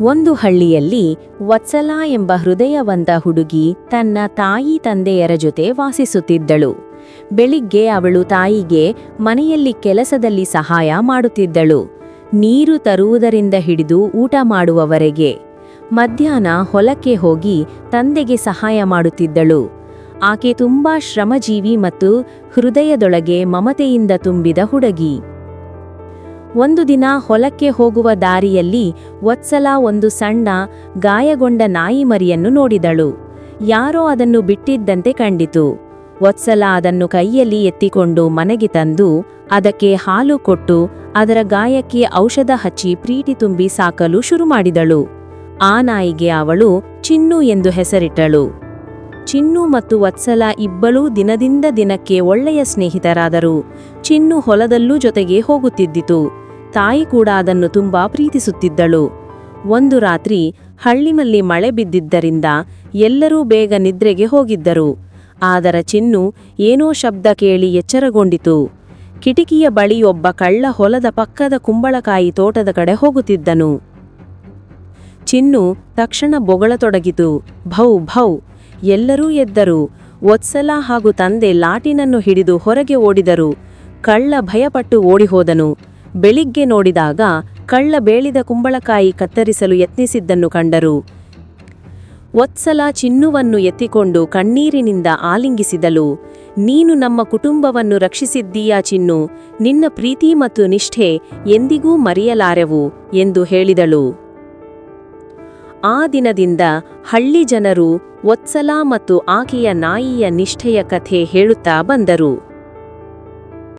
ಒಂದು ಹಳ್ಳಿಯಲ್ಲಿ ವತ್ಸಲ ಎಂಬ ಹೃದಯವಂತ ಹುಡುಗಿ ತನ್ನ ತಾಯಿ ತಂದೆಯರ ಜೊತೆ ವಾಸಿಸುತ್ತಿದ್ದಳು. ಬೆಳಿಗ್ಗೆ ಅವಳು ತಾಯಿಗೆ ಮನೆಯಲ್ಲಿ ಕೆಲಸದಲ್ಲಿ ಸಹಾಯ ಮಾಡುತ್ತಿದ್ದಳು. ನೀರು ತರುವುದರಿಂದ ಹಿಡಿದು ಊಟ ಮಾಡುವವರೆಗೆ ಮಧ್ಯಾಹ್ನ ಹೊಲಕ್ಕೆ ಹೋಗಿ ತಂದೆಗೆ ಸಹಾಯ ಮಾಡುತ್ತಿದ್ದಳು. ಆಕೆ ತುಂಬಾ ಶ್ರಮಜೀವಿ ಮತ್ತು ಹೃದಯದೊಳಗೆ ಮಮತೆಯಿಂದ ತುಂಬಿದ ಹುಡುಗಿ. ಒಂದು ದಿನ ಹೊಲಕ್ಕೆ ಹೋಗುವ ದಾರಿಯಲ್ಲಿ ವತ್ಸಲ ಒಂದು ಸಣ್ಣ, ಗಾಯಗೊಂಡ ನಾಯಿ ಮರಿಯನ್ನು ನೋಡಿದಳು. ಯಾರೋ ಅದನ್ನು ಬಿಟ್ಟಿದ್ದಂತೆ ಕಂಡಿತು. ವತ್ಸಲ ಅದನ್ನು ಕೈಯಲ್ಲಿ ಎತ್ತಿಕೊಂಡು ಮನೆಗೆ ತಂದು, ಅದಕ್ಕೆ ಹಾಲು ಕೊಟ್ಟು, ಅದರ ಗಾಯಕ್ಕೆ ಔಷಧ ಹಚ್ಚಿ ಪ್ರೀತಿ ತುಂಬಿ ಸಾಕಲು ಶುರು ಮಾಡಿದಳು. ಆ ನಾಯಿಗೆ ಅವಳು ಚಿನ್ನು ಎಂದು ಹೆಸರಿಟ್ಟಳು. ಚಿನ್ನು ಮತ್ತು ವತ್ಸಲ ಇಬ್ಬಳೂ ದಿನದಿಂದ ದಿನಕ್ಕೆ ಒಳ್ಳೆಯ ಸ್ನೇಹಿತರಾದರು. ಚಿನ್ನು ಹೊಲದಲ್ಲೂ ಜೊತೆಗೆ ಹೋಗುತ್ತಿದ್ದಿತು. ತಾಯಿ ಕೂಡ ಅದನ್ನು ತುಂಬಾ ಪ್ರೀತಿಸುತ್ತಿದ್ದಳು. ಒಂದು ರಾತ್ರಿ ಹಳ್ಳಿಮಲ್ಲಿ ಮಳೆ ಬಿದ್ದಿದ್ದರಿಂದ ಎಲ್ಲರೂ ಬೇಗ ನಿದ್ರೆಗೆ ಹೋಗಿದ್ದರು. ಆದರ ಚಿನ್ನು ಏನೋ ಶಬ್ದ ಕೇಳಿ ಎಚ್ಚರಗೊಂಡಿತು. ಕಿಟಕಿಯ ಬಳಿ ಒಬ್ಬ ಕಳ್ಳ ಹೊಲದ ಪಕ್ಕದ ಕುಂಬಳಕಾಯಿ ತೋಟದ ಕಡೆ ಹೋಗುತ್ತಿದ್ದನು. ಚಿನ್ನು ತಕ್ಷಣ ಬೊಗಳತೊಡಗಿತು. ಭೌ ಭೌ, ಎಲ್ಲರೂ ಎದ್ದರು. ಒತ್ಸಲ ಹಾಗೂ ತಂದೆ ಲಾಟಿನನ್ನು ಹಿಡಿದು ಹೊರಗೆ ಓಡಿದರು. ಕಳ್ಳ ಭಯಪಟ್ಟು ಓಡಿಹೋದನು. ಬೆಳಿಗ್ಗೆ ನೋಡಿದಾಗ ಕಳ್ಳ ಬೇಳಿದ ಕುಂಬಳಕಾಯಿ ಕತ್ತರಿಸಲು ಯತ್ನಿಸಿದ್ದನ್ನು ಕಂಡರು. ಒತ್ಸಲ ಚಿನ್ನುವನ್ನು ಎತ್ತಿಕೊಂಡು ಕಣ್ಣೀರಿನಿಂದ ಆಲಿಂಗಿಸಿದಳು. ನೀನು ನಮ್ಮ ಕುಟುಂಬವನ್ನು ರಕ್ಷಿಸಿದ್ದೀಯಾ ಚಿನ್ನು? ನಿನ್ನ ಪ್ರೀತಿ ಮತ್ತು ನಿಷ್ಠೆ ಎಂದಿಗೂ ಮರೆಯಲಾರೆವು ಎಂದು ಹೇಳಿದಳು. ಆ ದಿನದಿಂದ ಹಳ್ಳಿ ಜನರು ವತ್ಸಲ ಮತ್ತು ಆಕೆಯ ನಾಯಿಯ ನಿಷ್ಠೆಯ ಕಥೆ ಹೇಳುತ್ತಾ ಬಂದರು.